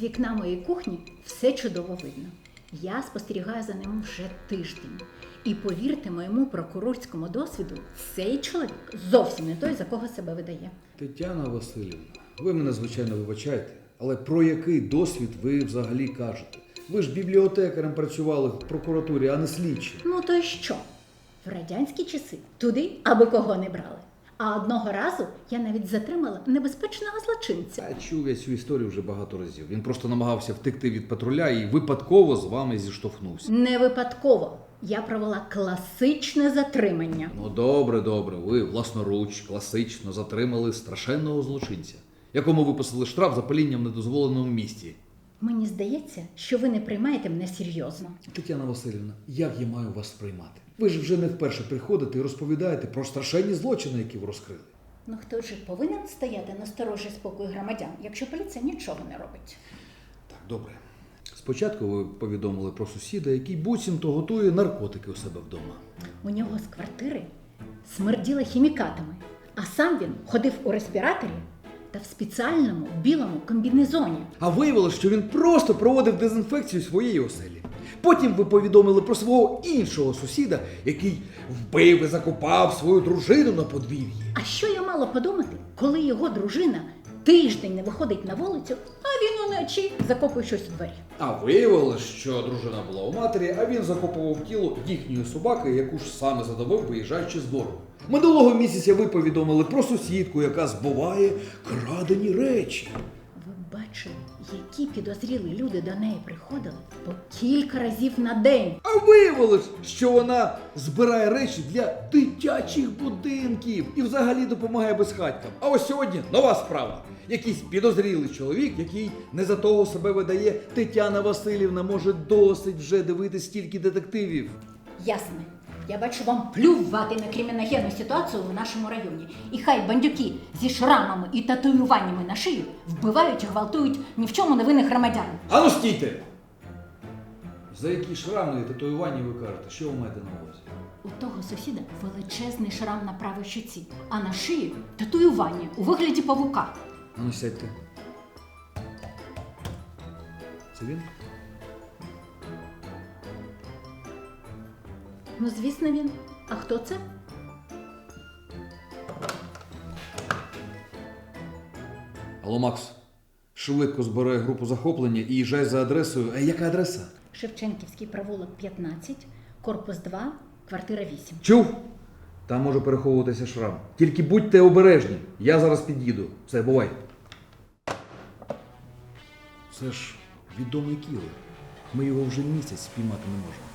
вікна моєї кухні все чудово видно. Я спостерігаю за ним вже тиждень. І повірте моєму прокурорському досвіду, цей чоловік зовсім не той, за кого себе видає. Тетяна Васильівна, ви мене звичайно вибачаєте, але про який досвід ви взагалі кажете? Ви ж бібліотекарем працювали в прокуратурі, а не слідчим. Ну то й що? В радянські часи туди аби кого не брали. А одного разу я навіть затримала небезпечного злочинця. А чув я цю історію вже багато разів. Він просто намагався втекти від патруля і випадково з вами зіштовхнувся. Не випадково. Я провела класичне затримання. Ну добре, добре. Ви власноруч, класично затримали страшенного злочинця, якому виписали штраф за палінням в недозволеному місці. Мені здається, що ви не приймаєте мене серйозно. Тетяна Васильівна, як я маю вас сприймати? Ви ж вже не вперше приходите і розповідаєте про страшенні злочини, які ви розкрили. Ну хто ж повинен стояти на сторожі спокою громадян, якщо поліція нічого не робить? Так, добре. Спочатку ви повідомили про сусіда, який буцімто готує наркотики у себе вдома. У нього з квартири смерділо хімікатами, а сам він ходив у респіраторі та в спеціальному білому комбінезоні. А виявилося, що він просто проводив дезінфекцію своєї оселі. Потім ви повідомили про свого іншого сусіда, який вбив і закопав свою дружину на подвір'ї. А що я мала подумати, коли його дружина тиждень не виходить на вулицю, а він уночі закопує щось у двері? А виявилось, що дружина була у матері, а він закопував тіло їхньої собаки, яку ж саме задавив, виїжджаючи з двору. Минулого місяця ви повідомили про сусідку, яка збуває крадені речі. Ви бачили, які підозрілі люди до неї приходили по кілька разів на день. А виявилось, що вона збирає речі для дитячих будинків і взагалі допомагає безхатькам. А ось сьогодні нова справа. Якийсь підозрілий чоловік, який не за того себе видає, Тетяна Васильівна може досить вже дивитись стільки детективів. Ясно. Я бачу вам плювати на криміногенну ситуацію в нашому районі. І хай бандюки зі шрамами і татуюваннями на шиї вбивають і гвалтують ні в чому невинних громадян. Ану стійте! За які шрами і татуювання ви кажете? Що ви маєте на увазі? У того сусіда величезний шрам на правій щоці, а на шиї татуювання у вигляді павука. Ану сядьте. Це він? Ну, звісно, він. А хто це? Алло, Макс. Швидко збирай групу захоплення і їжджай за адресою. А яка адреса? Шевченківський провулок 15, корпус 2, квартира 8. Чув? Там може переховуватися шрам. Тільки будьте обережні. Я зараз під'їду. Все, бувай. Це ж відомий кілер. Ми його вже місяць спіймати не можемо.